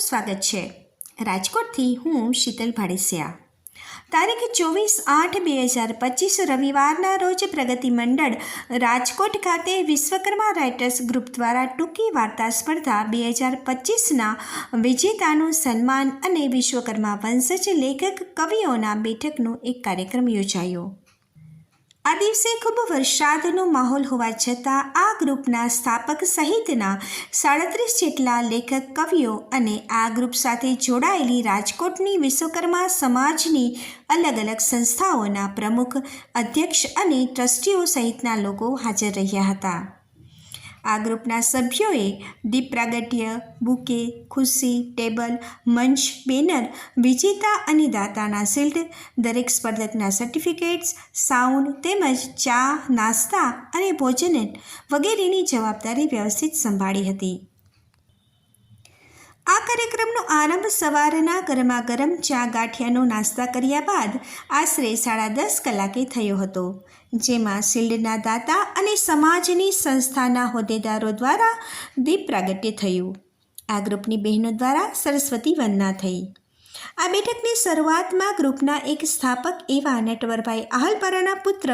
આપનું સ્વાગત છે. રાજકોટથી હું શીતલ ભાડેસિયા. તારીખ ચોવીસ આઠ બે હજાર પચીસ રવિવારના રોજ પ્રગતિ મંડળ રાજકોટ ખાતે વિશ્વકર્મા રાઇટર્સ ગ્રુપ દ્વારા ટૂંકી વાર્તા સ્પર્ધા બે હજાર પચીસના વિજેતાનું સન્માન અને વિશ્વકર્મા વંશજ લેખક કવિઓના બેઠકનો એક કાર્યક્રમ યોજાયો. આ દિવસે ખૂબ વરસાદનો માહોલ હોવા છતાં આ ગ્રુપના સ્થાપક સહિતના સાડત્રીસ જેટલા લેખક, કવિઓ અને આ ગ્રુપ સાથે જોડાયેલી રાજકોટની વિશ્વકર્મા સમાજની અલગ અલગ સંસ્થાઓના પ્રમુખ, અધ્યક્ષ અને ટ્રસ્ટીઓ સહિતના લોકો હાજર રહ્યા હતા. આ ગ્રુપના સભ્યોએ દીપ પ્રાગટ્ય, બુકે ખુશી ટેબલ, મંચ, બેનર, વિજેતા અને દાતાના શિલ્ડ, દરેક સ્પર્ધકના સર્ટિફિકેટ્સ સાઉન્ડ તેમજ ચા, નાસ્તા અને ભોજન વગેરેની જવાબદારી વ્યવસ્થિત સંભાળી હતી. આ કાર્યક્રમનો આરંભ સવારના ગરમા ગરમ ચા ગાંઠિયાનો નાસ્તા કર્યા બાદ આશરે સાડા દસ કલાકે થયો હતો, જેમાં શિલ્ડના દાતા અને સમાજની સંસ્થાના હોદ્દેદારો દ્વારા દીપ પ્રાગટ્ય થયું. આ ગ્રુપની બહેનો દ્વારા સરસ્વતી વંદના થઈ. આ બેઠકની શરૂઆતમાં ગ્રુપના એક સ્થાપક એવા નટવરભાઈ આહલપરાના પુત્ર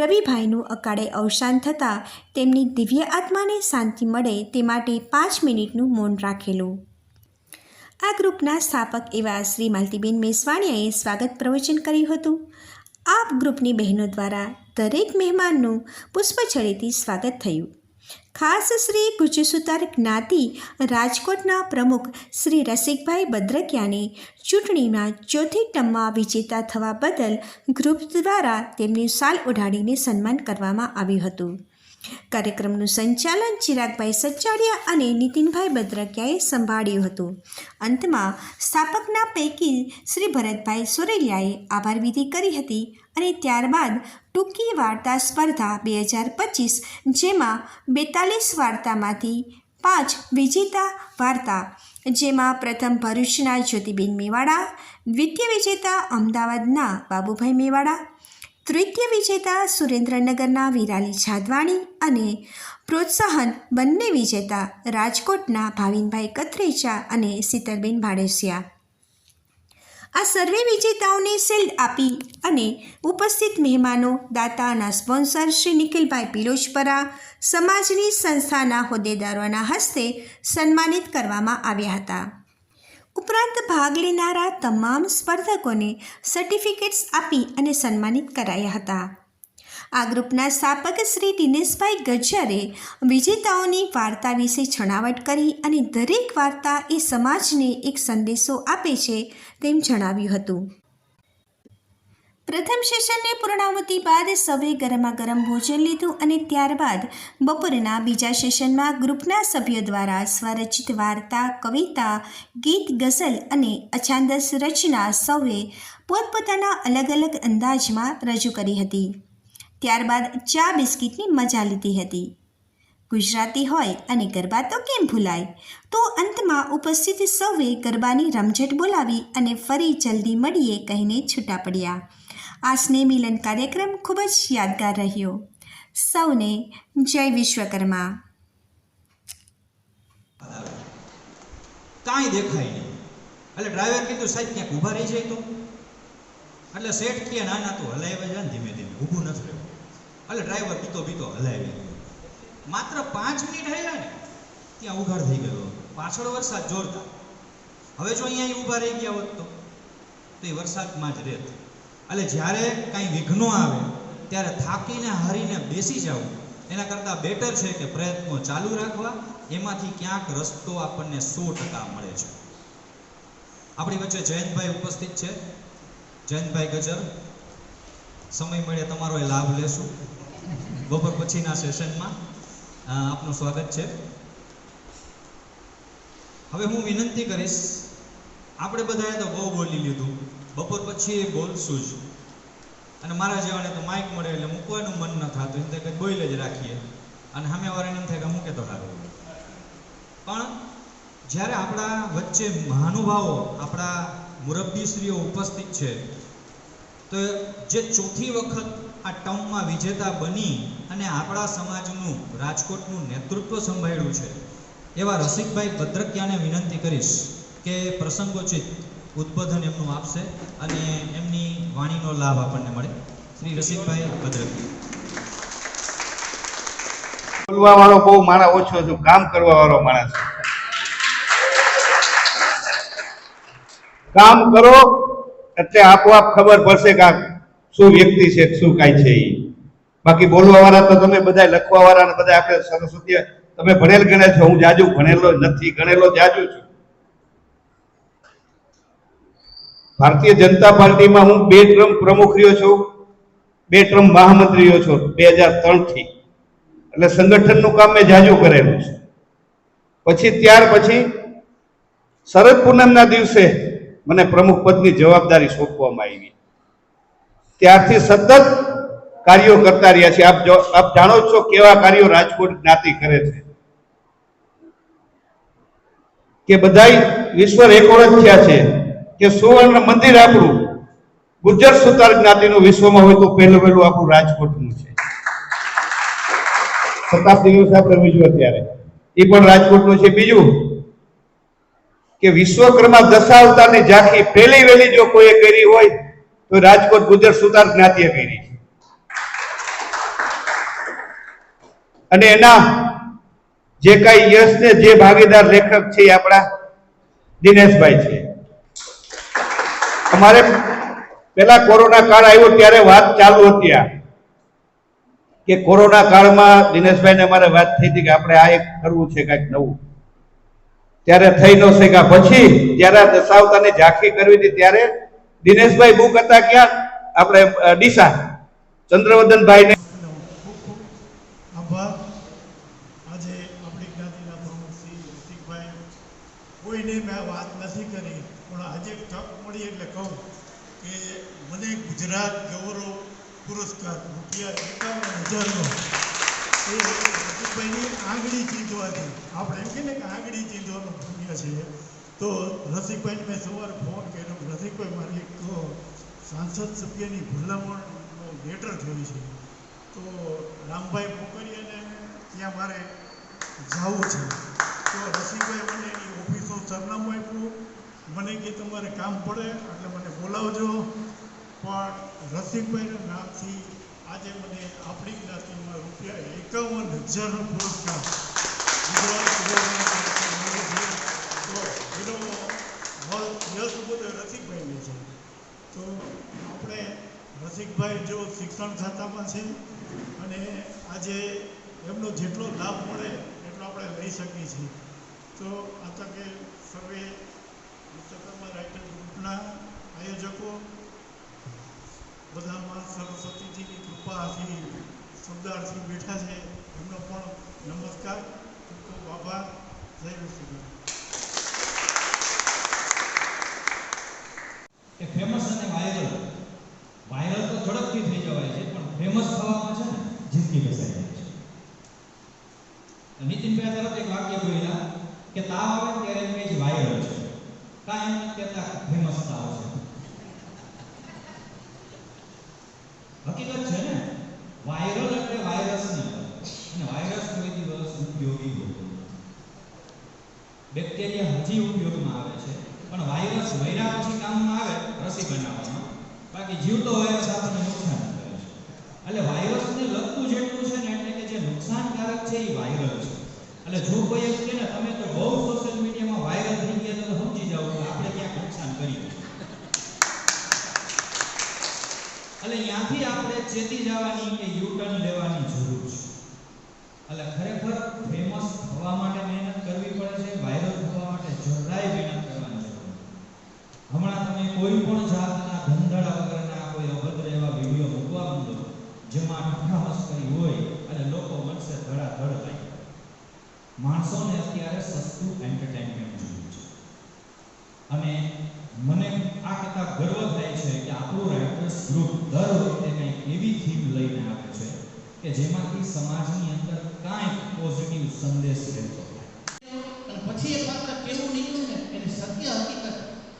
રવિભાઈનું અકાળે અવસાન થતાં તેમની દિવ્ય આત્માને શાંતિ મળે તે માટે પાંચ મિનિટનું મૌન રાખેલું. આ ગ્રુપના સ્થાપક એવા શ્રી માલતીબેન મેસવાણીયાએ સ્વાગત પ્રવચન કર્યું હતું. આ ગ્રુપની બહેનો દ્વારા દરેક મહેમાનનું પુષ્પછડીથી સ્વાગત થયું. ખાસ શ્રી ગુજસુતાર જ્ઞાતિ રાજકોટના પ્રમુખ શ્રી રસિકભાઈ બદ્રકિયાને ચૂંટણીમાં ચોથી ટર્મમાં વિજેતા થવા બદલ ગ્રુપ દ્વારા તેમની સાલ ઉડાડીને સન્માન કરવામાં આવ્યું હતું. કાર્યક્રમનું સંચાલન ચિરાગભાઈ સચ્ચાડિયા અને નીતિનભાઈ બદ્રકિયાએ સંભાળ્યું હતું. અંતમાં સ્થાપકના પૈકી શ્રી ભરતભાઈ સોરેલિયાએ આભાર વિધિ કરી હતી અને ત્યારબાદ ટૂંકી વાર્તા સ્પર્ધા બે હજાર પચીસ, જેમાં બેતાલીસ વાર્તામાંથી પાંચ વિજેતા વાર્તા, જેમાં પ્રથમ ભરૂચના જ્યોતિબેન મેવાડા દ્વિતીય વિજેતા અમદાવાદના બાબુભાઈ મેવાડા તૃતીય વિજેતા સુરેન્દ્રનગરના વિરાલી છાદવાણી અને પ્રોત્સાહન બંને વિજેતા રાજકોટના ભાવિનભાઈ કથરેચા અને શીતલબેન ભાડેસિયા. આ સર્વે વિજેતાઓને શિલ્ડ આપી અને ઉપસ્થિત મહેમાનો, દાતાના સ્પોન્સર શ્રી નિખિલભાઈ પિરોજપરા, સમાજની સંસ્થાના હોદ્દેદારોના હસ્તે સન્માનિત કરવામાં આવ્યા હતા. ઉપરાંત ભાગ લેનારા તમામ સ્પર્ધકોને સર્ટિફિકેટ્સ આપી અને સન્માનિત કરાયા હતા. આ ગ્રુપના સ્થાપક શ્રી દિનેશભાઈ ગજ્જરે વિજેતાઓની વાર્તા વિશે છણાવટ કરી અને દરેક વાર્તા એ સમાજને એક સંદેશો આપે છે તેમ જણાવ્યું હતું. પ્રથમ સેશનની પૂર્ણાવતિ બાદ સૌએ ગરમા ગરમ ભોજન લીધું અને ત્યારબાદ બપોરના બીજા સેશનમાં ગ્રુપના સભ્યો દ્વારા સ્વરચિત વાર્તા, કવિતા, ગીત, ગઝલ અને અછાંદસ રચના સૌએ પોતપોતાના અલગ અલગ અંદાજમાં રજૂ કરી હતી. ત્યારબાદ ચા બિસ્કિટની મજા લીધી હતી. ગુજરાતી હોય અને ગરબા તો કેમ ભૂલાય? તો અંતમાં ઉપસ્થિત સૌએ ગરબાની રમઝટ બોલાવી અને ફરી જલ્દી મળીએ કહીને છૂટા પડ્યા. આ સ્નેહમિલન કાર્યક્રમ ખૂબ જ યાદગાર રહ્યો. સૌને જય વિશ્વકર્મા. કાંઈ દેખાય નહીં. એટલે ડ્રાઈવર કીધું, સાહેબ, ક્યાંક ઊભા રહી જાય તો? એટલે શેઠ કે ના ના તો હલાવ્યા જાય ને ધીમે ધીમે, ઊભું નથી રહ્યું એટલે ડ્રાઈવર પીતો પીતો હલાવી માત્ર પાંચ મિનિટ રહેલા ને, ત્યાં ઉઘાડ થઈ ગયો. પાછળ વરસાદ જોરદાર. હવે જો અહીંયા ઊભા રહી ગયા હોત તો એ વરસાદમાં જ રહેત. એટલે જ્યારે કાંઈ વિઘ્નો આવે, ત્યારે થાકીને હારીને બેસી જવું એના કરતાં બેટર છે કે પ્રયત્નો ચાલુ રાખવા. એમાંથી ક્યાંક રસ્તો આપણને સો ટકા મળે છે. આપણી વચ્ચે જયંતભાઈ ઉપસ્થિત છે. જયંતભાઈ ગજર, સમય મળે તમારો એ લાભ લેશું. બપોર પછીના સેશનમાં આપનું સ્વાગત છે. હવે હું વિનંતી કરીશ, આપણે બધાએ તો બહુ બોલી લીધું. બપોર પછી બોલશું જ. અને મારા જેવાને તો માઇક મળે એટલે મૂકવાનું મન ન થતું. એમ થાય કે બોઈલ જ રાખીએ. અને સામે વાળાને એમ થાય કે મૂકે તો સારું પણ જ્યારે આપણા વચ્ચે મહાનુભાવો, આપણા મુરબ્બીશ્રીઓ ઉપસ્થિત છે, તો જે ચોથી વખત આ ટર્મમાં વિજેતા બની અને આપણા સમાજનું, રાજકોટનું નેતૃત્વ સંભાળ્યું છે, એવા રસિકભાઈ ભદ્રકિયાને વિનંતી કરીશ કે પ્રસંગોચિત ઉદ્બોધન એમનું આપશે અને એમની વાણીનો લાભ આપણને મળે. શ્રી રસિકભાઈ ભદ્રકી. બોલવા વાળો બહુ માણસ ઓછો છું, કામ કરવા વાળો માણસ કામ કરો એટલે આપોઆપ ખબર પડશે કે શું વ્યક્તિ છે, શું કાંઈ છે એ બાકી બોલવા વાળા તો તમે બધા લખવા વાળા બધા આપણે સરસ્વતી તમે ભણેલ ગણે છો, હું જાજુ ભણેલો નથી, ગણેલો જાજુ છું. ભારતીય જનતા પાર્ટીમાં હું બે ટ્રમ્પ પ્રમુખ રહ્યો છું, બે ટ્રમ્પ મહામંત્રી રહ્યો છું, બે હજાર ત્રણથી. એટલે સંગઠનનું કામ મેં જાજુ કરેલું છે. પછી ત્યાર પછી શરદ પૂનમના દિવસે મને પ્રમુખ પદની જવાબદારી સોંપવામાં આવી. ત્યારથી સતત કાર્યો કરતા રહ્યા છે આપ આપ જાણો છો કેવા કાર્યો રાજકોટ જ્ઞાતિ કરે છે. કે બધાય વિશ્વ રેકોર્ડ થયા છે. કે સુવર્ણ મંદિર આપણું. ગુજર સુતાર જ્ઞાતિનું વિશ્વમાં હોય તો પહેલું પહેલું આપણું રાજકોટનું છે. શતાબ્દી દિવસે આપણે બીજું અત્યારે એ પણ રાજકોટનું છે. બીજું કે વિશ્વકર્મા દશાવતારની ઝાંખી પહેલી વહેલી જો કોઈએ કરી હોય, તો રાજકોટ ગુજર સુતાર જ્ઞાતિએ કરી છે. અને એના જે કાંઈ યશ ને જે ભાગીદાર લેખક છે આપણા દિનેશભાઈ છે. અમારે પેલા કોરોના કાળ આવ્યો ત્યારે વાત ચાલુ હતી આ. કે કોરોના કાળમાં દિનેશભાઈને અમારે વાત થઈ હતી કે આપણે આ એક કરવું છે કાંઈક નવું. ત્યારે થઈ ન શક્યા. પછી જ્યારે દશાવતાની ઝાંખી કરવી હતી ત્યારે દિનેશભાઈ બુક હતા ક્યાં? આપણે ડીસા. ચંદ્રવદનભાઈને ખૂબ ખૂબ આભાર આજે આપણી જ્ઞાતિના પ્રમુખ શ્રી રસિકભાઈ કોઈને મેં આ વાત નથી કરી, પણ આજે તક મળી એટલે કહું કે મને ગુજરાત ગૌરવ પુરસ્કાર રૂપિયા એકાવન હજારનો એ રસિકભાઈની આંગળી ચીંધવાથી. આપણે એમ કહીએ કે આંગળી ચીંધવાનું પુણ્ય છે. તો રસિકભાઈને મેં સવારે ફોન કર્યો રસિકભાઈ, મારી એક સાંસદ સભ્યની ભલામણ લેટર થયું છે. તો રામભાઈ પોકરિયાને ત્યાં મારે જવું છે. તો રસિકભાઈ, મને એની ઓફિસનું સરનામું આપ્યું. મને કે તમારે કામ પડે, એટલે મને બોલાવજો. પણ રસિકભાઈના નામથી આજે મને આપણી જ્ઞાતિમાં રૂપિયા એકાવન હજારનો પુરસ્કાર તો એનો યશ રસિકભાઈને છે. તો આપણે રસિકભાઈ જો શિક્ષણ ખાતામાં છે અને આજે એમનો જેટલો લાભ મળે એટલો આપણે લઈ શકીએ છીએ તો આ તકે સર્વે વિશ્વકર્મા રાઇટર ગ્રુપના આયોજકો બધામાં સરસ્વતીજીની કૃપાથી સરદારથી બેઠા છે. એમનો પણ નમસ્કાર. ખૂબ ખૂબ આભાર. જય વિશ્વકર્મા એ ફેમસ અને વાયરલ વાયરલ તો ઝડપથી થઈ જવાય છે, પણ ફેમસ થવામાં છે ને જિંદગી બેસાઈ જાય ભાઈ તરત એક વાક્ય બોલ્યા કે તાવ આવે ત્યારે એમ વાયરલ છે. કાંઈ એમ ફેમસ તાવ છે. હકીકત છે ને, વાયરલ એટલે વાયરસ નહીં અને વાયરસ કોઈ દિવસ ઉપયોગી હોતો બેક્ટેરિયા હજી ઉપયોગમાં આવે છે, પણ વાયરસ મર્યા પછી કામમાં આવે રસી બનાવવામાં. બાકી જીવતો વાયરસ આપણને નુકસાન કરે છે. એટલે વાયરસને લગતું જેટલું છે ને, એટલે કે જે નુકસાનકારક છે એ વાયરલ છે. એટલે જો કોઈ એમ કે ને તમે તો બહુ સોશિયલ મીડિયામાં વાયરલ થઈ ગયા તો સમજી જાઓ કે આપણે ક્યાંક નુકસાન કર્યું. એટલે ત્યાંથી આપણે ચેતી જવાની કે યુટર્ન લેવાની જરૂર છે. એટલે ખરેખર ફેમસ થવા માટે મહેનત કરવી પડે છે વાયરલ થવા માટે જરાય મહેનત કરવાની જરૂર હમણાં તમે કોઈ પણ જાતના ધંધડા વગરના કોઈ અભદ્ર એવા વીડિયો મૂકવા માંડો, જેમાં ઠઠા મસ્કરી હોય અને લોકો મનસે ધડાધડ લાગે માણસોને અત્યારે સસ્તું એન્ટરટેનમેન્ટ જોઈએ છે. અને મને આ કહેતા ગર્વ થાય છે કે આપણું રાઇટર્સ ગ્રુપ દર વખતે કંઈક એવી થીમ લઈને આવે છે કે જેમાંથી સમાજની અંદર કાંઈક પોઝિટિવ સંદેશ રહેતો થાય પછી એ પાત્ર કેવું નીકળ્યું ને એની સત્ય હકીકત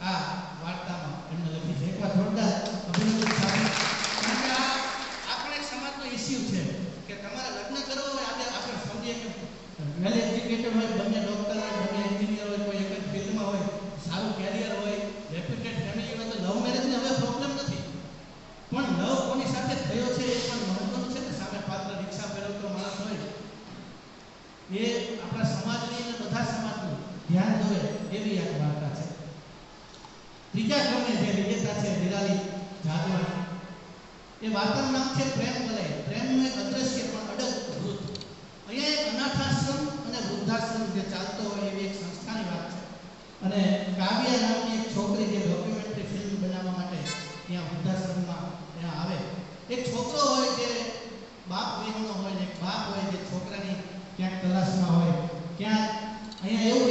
આ વાર્તામાં એમને લખી છે એકવાર જોરદાર અભિનંદન સાથે કારણ કે આ આપણે એક સમાજનો ઇસ્યુ છે કે તમારે લગ્ન કરવું હોય આજે આપણે સમજીએ કે વેલ એજ્યુકેટેડ હોય બંને ડોક્ટર હોય બંને એન્જિનિયર હોય કોઈ એક જ ફિલ્ડમાં હોય સારું ત્રીજા ક્રમે જે વિજેતા છે નિરાલી જાદવાણી એ વાર્તાનું છે પ્રેમ વલય પ્રેમનું એક અદ્રશ્ય પણ અડગ વૃદ્ધ અહીંયા એક અનાથાશ્રમ અને વૃદ્ધાશ્રમ જે ચાલતો હોય એવી એક સંસ્થાની વાત છે. અને કાવ્ય નામની એક છોકરી જે ડોક્યુમેન્ટરી ફિલ્મ બનાવવા માટે ત્યાં વૃદ્ધાશ્રમમાં ત્યાં આવે. એક છોકરો હોય જે બાપ બહેનનો હોય એક બાપ હોય જે છોકરાની ક્યાંક તલાશમાં હોય. ક્યાંક અહીંયા એવું